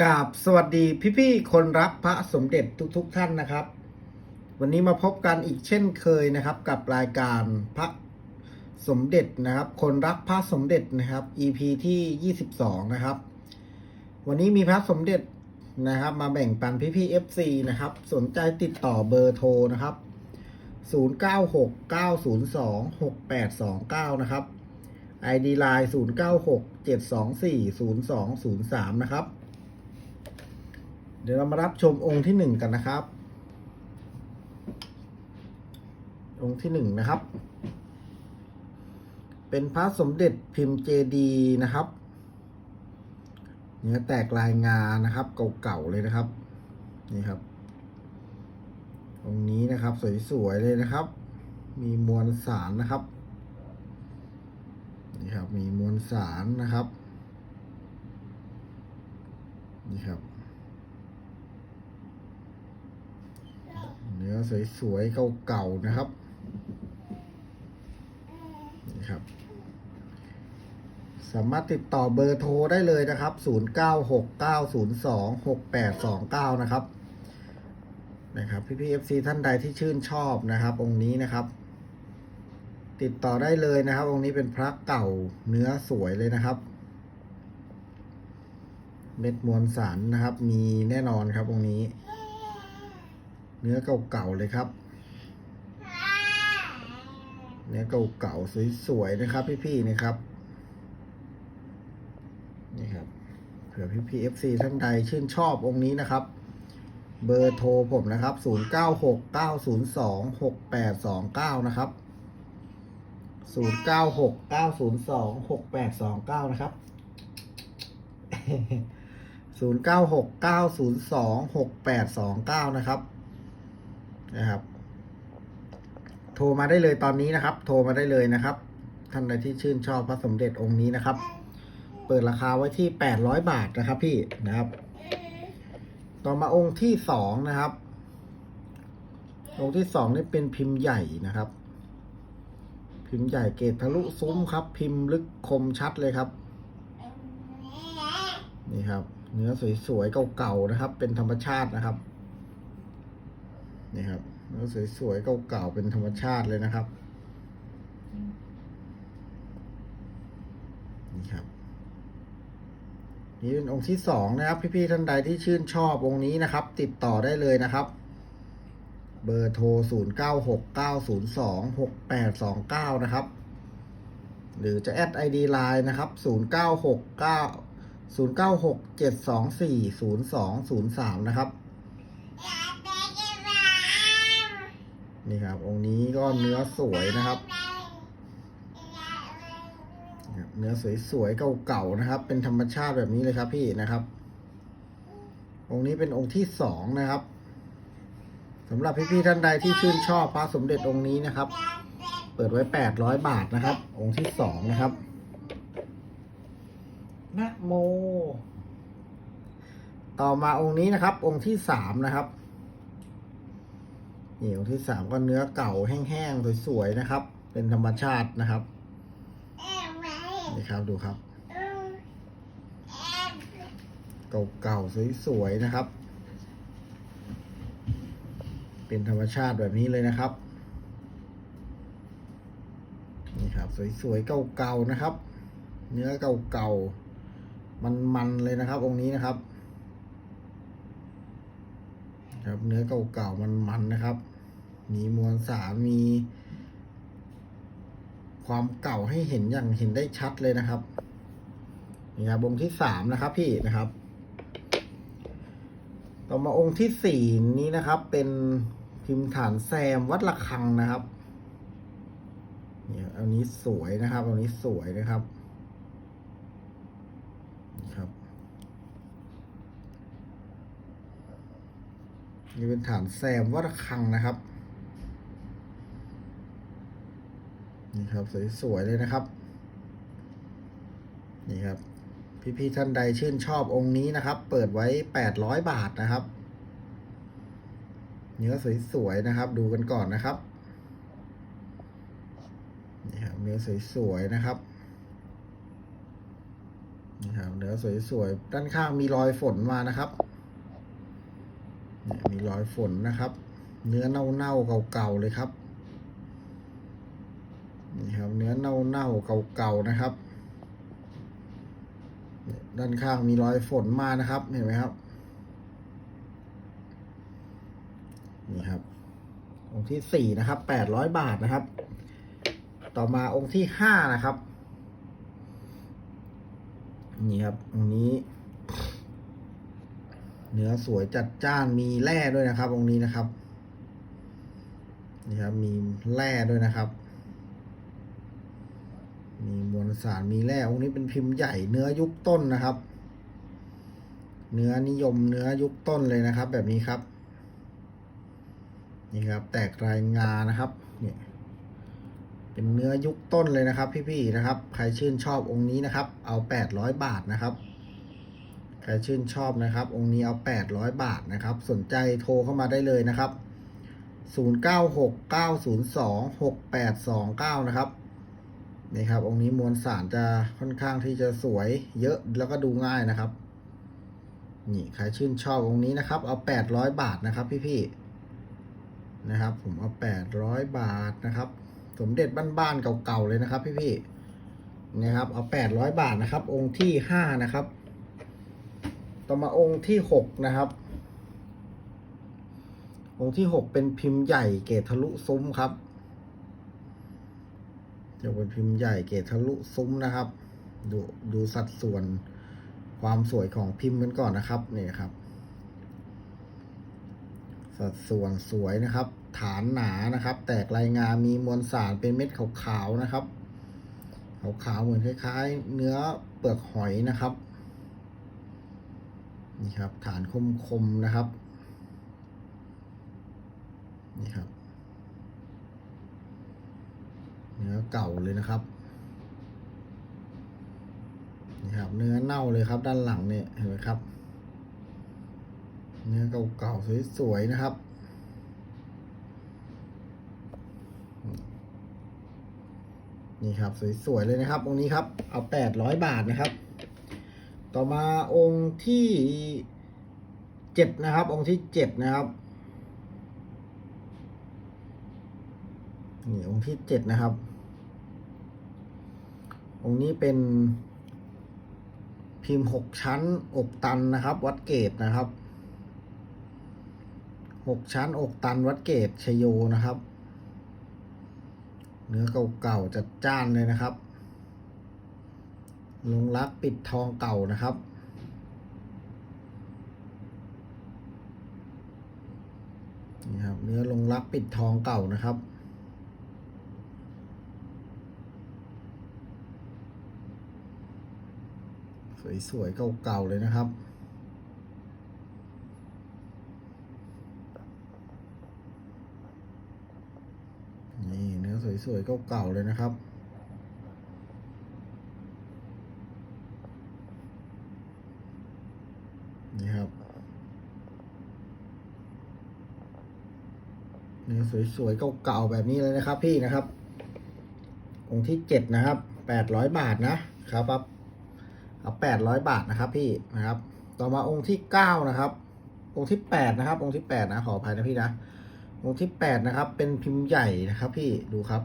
กราบสวัสดีพี่ๆคนรักพระสมเด็จทุกๆทท่านนะครับ วันนี้มาพบกันอีกเช่นเคยนะครับ กับรายการพระสมเด็จนะครับ คนรักพระสมเด็จนะครับ EP ที่ 22 นะครับ วันนี้มีพระสมเด็จนะครับ มาแบ่งปันพี่ๆ FC นะครับ สนใจติดต่อเบอร์โทรนะครับ 0969026829 นะครับ ID Line 0967240203 นะครับ เดี๋ยวเรามารับชมองค์ที่หนึ่งกันนะครับ องค์ที่หนึ่งนะครับ เป็นพระสมเด็จพิมพ์เจดีนะครับเนื้อแตกลายงานะครับ เก่าๆเลยนะครับ นี่ครับ องค์นี้นะครับสวยๆเลยนะครับ มีมวลสารนะครับ นี่ครับ มีมวลสารนะครับ นี่ครับ เนื้อ สวยๆเก่าๆนะครับนี่ครับ สามารถติดต่อเบอร์โทรได้เลยนะครับ 0969026829 นะครับนะครับพี่ๆ FC ท่านใดที่ชื่นชอบนะครับ องค์นี้นะครับ ติดต่อได้เลยนะครับ องค์นี้เป็นพระเก่าเนื้อสวยเลยนะครับ เม็ดมวลสารนะครับ มีแน่นอนครับองค์นี้ เนื้อเก่าๆเลยครับ เนื้อเก่าๆสวยๆนะครับ พี่ๆนะครับ นี่ครับเผื่อพี่ๆ FC ท่านใดชื่นชอบองค์นี้นะครับ เบอร์โทรผมนะครับ 0969026829 นะครับ 0969026829 นะครับ0969026829 นะครับ นะครับ โทรมาได้เลยตอนนี้นะครับ โทรมาได้เลยนะครับ ท่านใดที่ชื่นชอบพระสมเด็จองค์นี้นะครับ เปิดราคาไว้ที่800บาทนะครับ พี่นะครับ ต่อมาองค์ที่สองนะครับ องค์ที่สองนี่เป็นพิมพ์ใหญ่นะครับ พิมพ์ใหญ่เกรดทะลุซุ้มครับ พิมพ์ลึกคมชัดเลยครับ นี่ครับ เนื้อสวยๆเก่าๆนะครับ เป็นธรรมชาตินะครับนี่ครับ เนื้อสวยๆเก่าๆเป็นธรรมชาติเลยนะครับนี่ครับนี่เป็นองค์ที่สองนะครับ พี่ๆท่านใดที่ชื่นชอบองค์นี้นะครับ ติดต่อได้เลยนะครับเบอร์โทร 0 9 6 9 0 2 6 8 2 9 นะครับ หรือจะแอด ID Line นะครับ 0 9 6 9 0 9 6 7 2 4 0 2 0 3 นะครับ นี่ครับ องค์นี้ก็เนื้อสวยนะครับ เนื้อสวยๆเก่าๆนะครับ เป็นธรรมชาติแบบนี้เลยครับพี่นะครับ องค์นี้เป็นองค์ที่สองนะครับสำหรับพี่ๆท่านใดที่ชื่นชอบพระสมเด็จองค์นี้นะครับ เปิดไว้แปดร้อยบาทนะครับ องค์ที่สองนะครับนะโม ต่อมาองค์นี้นะครับ องค์ที่สามนะครับ นี่องค์ที่สามก็เนื้อเก่าแห้งๆสวยๆนะครับ เป็นธรรมชาตินะครับนี่ครับดูครับ เก่าๆสวยๆนะครับ เป็นธรรมชาติแบบนี้เลยนะครับนี่ครับ สวยๆเก่าๆนะครับ เนื้อเก่าๆมันๆเลยนะครับ องค์นี้นะครับครับเนื้อเก่าๆมันๆนะครับ มีมวลสารมี ความเก่าให้เห็นอย่างเห็นได้ชัดเลยนะครับนี่ครับองค์ที่สามนะครับ พี่นะครับ ต่อมาองค์ที่สี่นี้นะครับ เป็นพิมพ์ฐานแซมวัดระฆังนะครับเนี่ยอันนี้สวยนะครับอันนี้สวยนะครับนี่ครับนี่เป็นฐานแซมวัดระฆังนะครับ นี่ครับสวยๆเลยนะครับ นี่ครับ พี่ๆท่านใดชื่นชอบองค์นี้นะครับ เปิดไว้แปดร้อยบาทนะครับ เนื้อสวยๆนะครับ ดูกันก่อนนะครับนี่ครับเนื้อสวยๆนะครับนี่ครับเนื้อสวยๆด้านข้างมีรอยฝนมานะครับเนี่ยมีรอยฝนนะครับ เนื้อเน่าๆเก่าๆเลยครับนี่ครับ เนื้อ เน่าเก่าๆนะครับ ด้านข้างมีรอยฝนมานะครับ เห็นไหมครับ นี่ครับ องค์ที่สี่นะครับแปดร้อยบาทนะครับ ต่อมาองค์ที่ห้านะครับ นี่ครับองค์นี้ เนื้อสวยจัดจ้านมีแร่ด้วยนะครับ องค์นี้นะครับ นี่ครับมีแร่ด้วยนะครับ มีมวลสารมีแร่องค์นี้เป็นพิมพ์ใหญ่เนื้อยุคต้นนะครับ เนื้อนิยมเนื้อยุคต้นเลยนะครับ แบบนี้ครับ นี่ครับ แตกรายงานะครับเนี่ยเป็นเนื้อยุคต้นเลยนะครับ พี่ๆนะครับ ใครชื่นชอบองค์นี้นะครับ เอาแปดร้อยบาทนะครับ ใครชื่นชอบนะครับ องค์นี้เอาแปดร้อยบาทนะครับ สนใจโทรเข้ามาได้เลยนะครับศูนย์เก้าหกเก้าศูนย์สองหกแปดสองเก้านะครับ นี่ครับ องค์นี้มวลสารจะค่อนข้างที่จะสวยเยอะแล้วก็ดูง่ายนะครับ นี่ใครชื่นชอบองค์นี้นะครับ เอาแปดร้อยบาทนะครับพี่ๆนะครับ ผมเอาแปดร้อยบาทนะครับ สมเด็จบ้านๆเก่าๆเลยนะครับ พี่ๆนะครับ เอาแปดร้อยบาทนะครับ องค์ที่ห้านะครับ ต่อมาองค์ที่หกนะครับ องค์ที่หกเป็นพิมพ์ใหญ่เกตทะลุซุ้มครับ จะเป็นพิมพ์ใหญ่เกตทะลุซุ้มนะครับ ดูดูสัดส่วนความสวยของพิมพ์กันก่อนนะครับนี่ครับ สัดส่วนสวยนะครับ ฐานหนานะครับ แตกลายงามีมวลสารเป็นเม็ดขาวๆนะครับขาวๆเหมือนคล้ายๆ เนื้อเปลือกหอยนะครับนี่ครับ ฐานคมๆนะครับนี่ครับ เนื้อเก่าเลยนะครับนี่ครับ เนื้อเน่าเลยครับ ด้านหลังเนี่ยเห็นไหมครับ เนื้อเก่าๆสวยๆนะครับนี่ครับสวยๆเลยนะครับ องค์นี้ครับ เอาแปดร้อยบาทนะครับ ต่อมาองค์ที่เจ็ดนะครับ องค์ที่เจ็ดนะครับ นี่องค์ที่เจ็ดนะครับ องค์นี้เป็นพิมพ์หกชั้นอกตันนะครับ วัดเกตนะครับหกชั้นอกตันวัดเกตชโยนะครับ เนื้อเก่าๆจัดจ้านเลยนะครับ ลงรักปิดทองเก่านะครับนี่ครับเนื้อลงรักปิดทองเก่านะครับ สวยๆเก่าๆเลยนะครับ นี่เนื้อสวยๆเก่าๆเลยนะครับนี่ครับเนื้อสวยๆเก่าๆแบบนี้เลยนะครับพี่นะครับองค์ที่เจ็ดนะครับแปดร้อยบาทนะครับครับ เอาแปดร้อยบาทนะครับพี่นะครับ ต่อมาองค์ที่เก้านะครับ องค์ที่แปดนะครับ องค์ที่แปดนะขออภัยนะพี่นะองค์ที่แปดนะครับ เป็นพิมพ์ใหญ่นะครับ พี่ดูครับ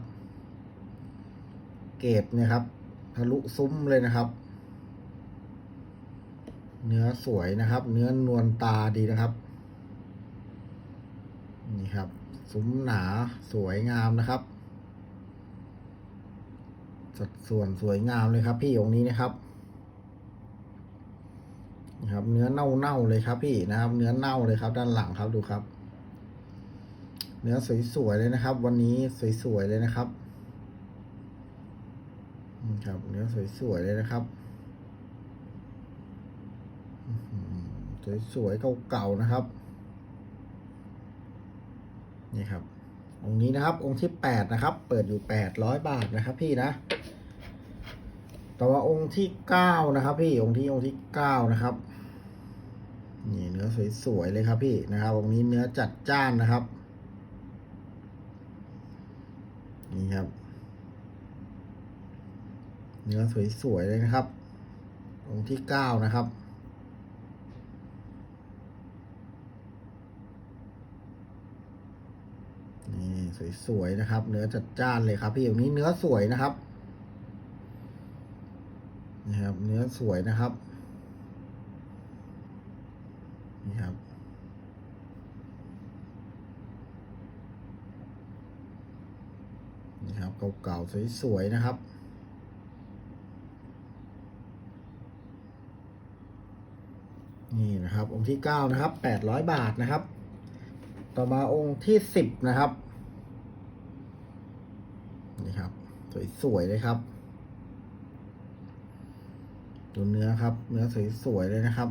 เกตเนี่ยครับทะลุซุ้มเลยนะครับ เนื้อสวยนะครับ เนื้อนวลตาดีนะครับนี่ครับซุ้มหนาสวยงามนะครับ สัดส่วนสวยงามเลยครับพี่องค์นี้นะครับ ครับ เนื้อเน่าๆเลยครับ พี่นะครับ เนื้อเน่าเลยครับ ด้านหลังครับดูครับ เนื้อสวยๆเลยนะครับ วันนี้สวยๆเลยนะครับครับ เนื้อสวยๆเลยนะครับสวยๆเก่าๆนะครับ นี่ครับ องค์นี้นะครับ องค์ที่แปดนะครับ เปิดอยู่แปดร้อยบาทนะครับ พี่นะ แต่อมาองค์ที่เก้านะครับ พี่องค์ที่องค์ที่เก้านะครับ นี่เนื้อสวยๆเลยครับพี่นะครับองค์นี้เนื้อจัดจ้านนะครับ นี่ครับ เนื้อสวยๆเลยนะครับ องค์ที่เก้านะครับนี่สวยๆนะครับ เนื้อจัดจ้านเลยครับพี่องค์นี้เนื้อสวยนะครับนี่ครับ เนื้อสวยนะครับนี่ ครับ นี่ครับเก่าๆสวยๆนะครับนี่นะครับ องค์ที่เก้านะครับแปดร้อยบาทนะครับ ต่อมาองค์ที่สิบนะครับนี่ครับ สวยๆเลยครับดูเนื้อครับ เนื้อสวยๆเลยนะครับ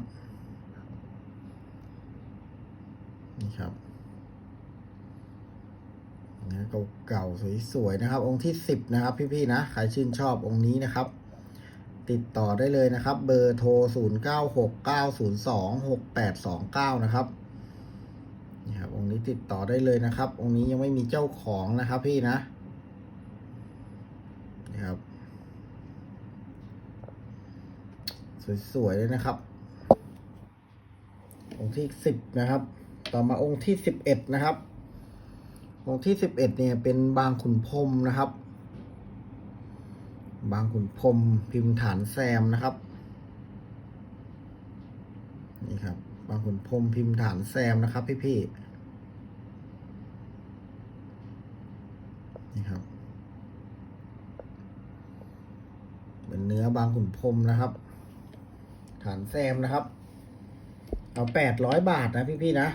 นี่ครับเนื้อเก่าๆสวยๆนะครับ องค์ที่สิบนะครับ พี่ๆนะใครชื่นชอบองค์นี้นะครับ ติดต่อได้เลยนะครับ เบอร์โทร0 9 6 9 0 2 6 8 2 9นะครับนี่ครับองค์นี้ติดต่อได้เลยนะครับ องค์นี้ยังไม่มีเจ้าของนะครับพี่นะนี่ครับ สวยๆเลยนะครับ องค์ที่สิบนะครับ ต่อมาองค์ที่สิบเอ็ดนะครับ องค์ที่สิบเอ็ดเนี่ยเป็นบางขุนพรมนะครับ บางขุนพรมพิมพ์ฐานแซมนะครับ นี่ครับ บางขุนพรมพิมพ์ฐานแซมนะครับ พี่ๆนี่ครับ เป็นเนื้อบางขุนพรมนะครับ ฐานแซมนะครับเอาแปดร้อยบาทนะพี่ๆนะ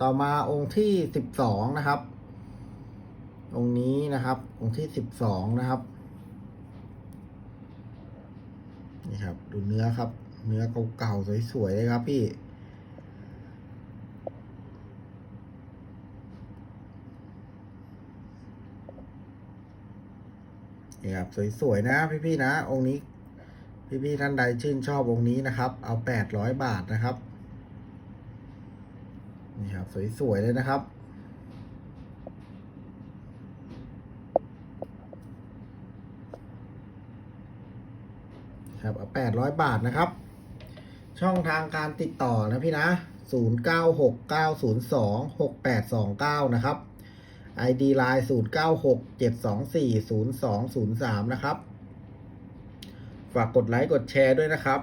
ต่อมาองค์ที่สิบสองนะครับ องค์นี้นะครับ องค์ที่สิบสองนะครับนี่ครับ ดูเนื้อครับ เนื้อเก่าๆสวยๆเลยครับพี่นี่ครับสวยๆนะพี่ๆนะ องค์นี้ พี่ๆท่านใดชื่นชอบองค์นี้นะครับ เอาแปดร้อยบาทนะครับ นี่ครับ สวย ๆ เลยนะครับ ครับเอาแปดร้อยบาทนะครับ ช่องทางการติดต่อนะพี่นะศูนย์เก้าหกเก้าศูนย์สองหกแปดสองเก้านะครับ ID Line ศูนย์เก้าหกเจ็ดสองสี่ศูนย์สองศูนย์สามนะครับ ฝากกดไลค์ กดแชร์ด้วยนะครับ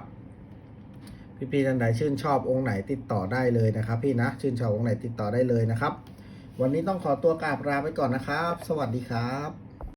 พี่ๆท่านใดชื่นชอบองค์ไหนติดต่อได้เลยนะครับ พี่นะชื่นชอบองค์ไหนติดต่อได้เลยนะครับ วันนี้ต้องขอตัวกราบลาไปก่อนนะครับ สวัสดีครับ